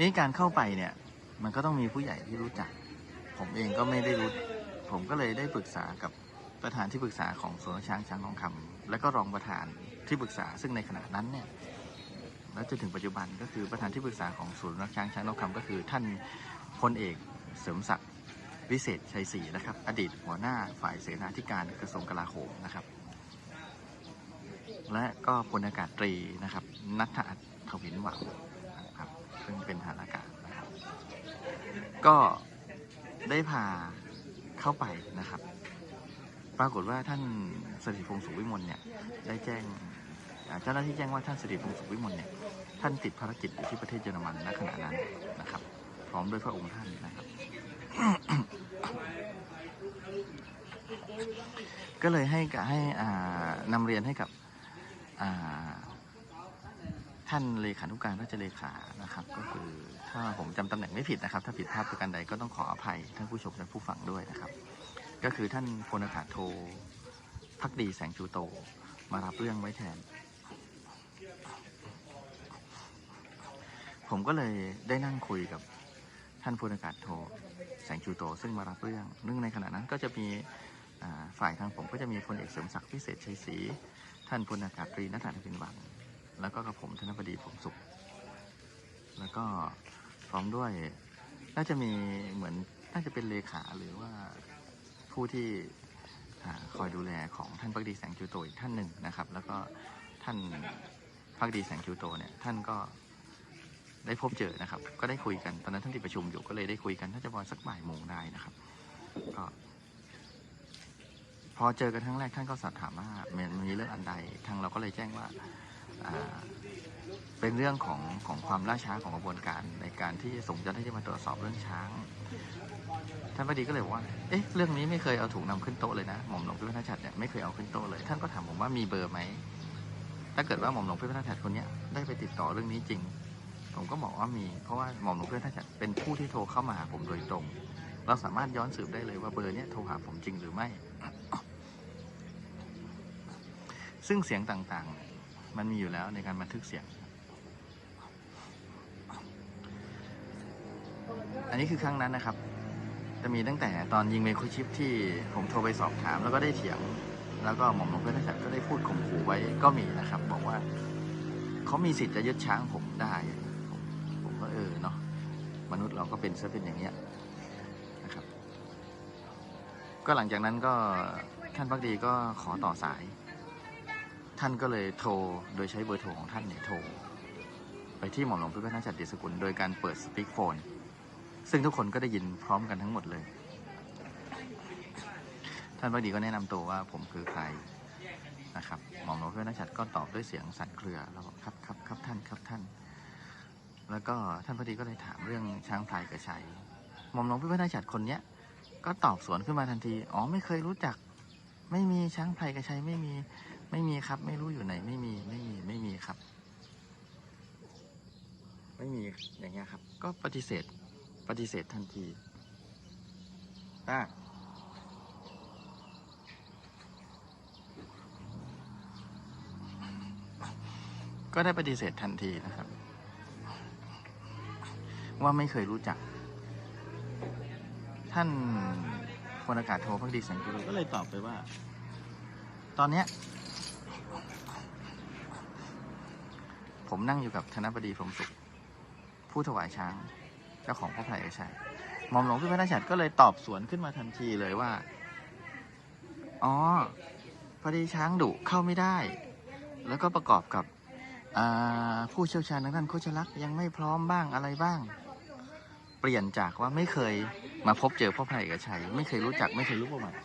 นี่การเข้าไปเนี่ย มันก็ต้องมีผู้ใหญ่ที่รู้จัก ผมเองก็ไม่ได้รู้ ผมก็เลยได้ปรึกษากับประธานที่ปรึกษาของสวนช้างช้างทองคำและก็รองประธานที่ปรึกษาซึ่งในขณะนั้นเนี่ยแล้วจนถึงปัจจุบันก็คือประธานที่ปรึกษาของศูนย์รักช้างช้างทองคำก็คือ ท่านพลเอกเสริมศักดิ์วิเศษชัยศรีนะครับ อดีตหัวหน้าฝ่ายเสนาธิการกระทรวงกลาโหมนะครับ และก็พลอากาศตรีนะครับนัทอัศทวินหวัง ซึ่งเป็นทหารอากาศนะครับ ก็ได้พาเข้าไปนะครับ ปรากฏว่าท่านสถิตพงศ์สุขวิมลเนี่ยได้แจ้งเจ้าหน้าที่แจ้งว่าท่านสถิตพงศ์สุขวิมลเนี่ยท่านติดภารกิจอยู่ที่ประเทศเยอรมันณขณะนั้นนะครับ พร้อมด้วยพระองค์ท่านนะครับ ก็เลยให้กับให้นำเรียนให้กับ ท่านเลขานุการราชเลขานะครับ ก็คือถ้าผมจำตำแหน่งไม่ผิดนะครับ ถ้าผิดพลาดประการใดก็ต้องขออภัยท่านผู้ชมและผู้ฟังด้วยนะครับ ก็คือท่านพลอากาศโทพักดีแสงชูโต มารับเรื่องไว้แทน ผมก็เลยได้นั่งคุยกับท่านพลอากาศโทแสงชูโต ซึ่งมารับเรื่องเนื่องในขณะนั้นก็จะมีฝ่ายทางผมก็จะมีพลเอกเสริมศักดิ์พิเศษชัยศรีท่านพลอากาศตรีนัทธาพินวัง แล้วก็กับผมธนบดีผมสุข แล้วก็พร้อมด้วย น่าจะมีเหมือนน่าจะเป็นเลขาหรือว่าผู้ที่คอยดูแลของท่านพักดีแสงชูโตอีกท่านหนึ่งนะครับ แล้วก็ท่านพักดีแสงชูโตเนี่ยท่านก็ได้พบเจอนะครับ ก็ได้คุยกันตอนนั้นท่านที่ประชุมอยู่ก็เลยได้คุยกันถ้าจะประมาณสักบ่ายโมงได้นะครับก็พอเจอกันครั้งแรกท่านก็สอบถามว่ามันมีเรื่องอันใดทางเราก็เลยแจ้งว่า เป็นเรื่องของของความล่าช้าของกระบวนการในการที่ส่งเจ้าหน้าที่มาตรวจสอบเรื่องช้าง ท่านพอดีก็เลยบอกว่า เอ๊ะ เรื่องนี้ไม่เคยเอาถูกนำขึ้นโต๊ะเลยนะ หม่อมหลวงพิพัฒนชัดเนี่ยไม่เคยเอาขึ้นโต๊ะเลย ท่านก็ถามผมว่ามีเบอร์ไหม ถ้าเกิดว่าหม่อมหลวงพิพัฒนชัดคนนี้ได้ไปติดต่อเรื่องนี้จริง ผมก็บอกว่ามี เพราะว่าหม่อมหลวงเพื่อนท่านจะเป็นผู้ที่โทรเข้ามาหาผมโดยตรง เราสามารถย้อนสืบได้เลยว่าเบอร์นี้โทรหาผมจริงหรือไม่ ซึ่งเสียงต่างๆ มันมีอยู่แล้วในการบันทึกเสียง อันนี้คือครั้งนั้นนะครับ จะมีตั้งแต่ตอนยิงเมโครชิปที่ผมโทรไปสอบถาม แล้วก็ได้เถียง แล้วก็หม่อมหลวงเพื่อนท่านก็ได้พูดข่มขู่ไว้ก็มีนะครับ บอกว่าเขามีสิทธิ์จะยึดช้างผมได้ผมผมก็เออเนาะมนุษย์เราก็เป็นซะเป็นอย่างเนี้ยนะครับ ก็หลังจากนั้นก็ท่านพักดีก็ขอต่อสาย ท่านก็เลยโทรโดยใช้เบอร์โทรของท่านเนี่ยโทร ไปที่หม่อมหลวงพิพัฒนชัดเดชสกุล โดยการเปิดสปีกโฟน ซึ่งทุกคนก็ได้ยินพร้อมกันทั้งหมดเลย ท่านพักดีก็แนะนำตัวว่าผมคือใครนะครับหม่อมหลวงพิพัฒนชัดก็ตอบด้วยเสียงสั่นเครือแล้วบอกครับครับครับท่านครับท่าน แล้วก็ท่านพอดีก็เลยถามเรื่องช้างพลายกระชัยหม่อมหลวงพิพัฒนชัดคนเนี้ยก็ตอบสวนขึ้นมาทันที อ๋อไม่เคยรู้จัก ไม่มีช้างพลายกระชัยไม่มี ไม่มีครับ ไม่รู้อยู่ไหน ไม่มีไม่มีไม่มีครับ ไม่มีอย่างเงี้ยครับ ก็ปฏิเสธ ปฏิเสธทันทีอะก็ได้ปฏิเสธทันทีนะครับ ว่าไม่เคยรู้จัก ท่านพลอากาศโทพักดีแสงกุลก็เลยตอบไปว่า ตอนเนี้ย ผมนั่งอยู่กับธนบดีพรมสุข ผู้ถวายช้าง เจ้าของพระไผ่ชัยหม่อมหลวงพิพัฒนชัดก็เลยตอบสวนขึ้นมาทันทีเลยว่า อ๋อ พอดีช้างดุเข้าไม่ได้ แล้วก็ประกอบกับผู้เชี่ยวชาญทางด้านโคชลักษ์ยังไม่พร้อมบ้างอะไรบ้าง เปลี่ยนจากว่าไม่เคยมาพบเจอพ่อพระเอกชัย ไม่เคยรู้จักไม่เคยรู้ประวัติ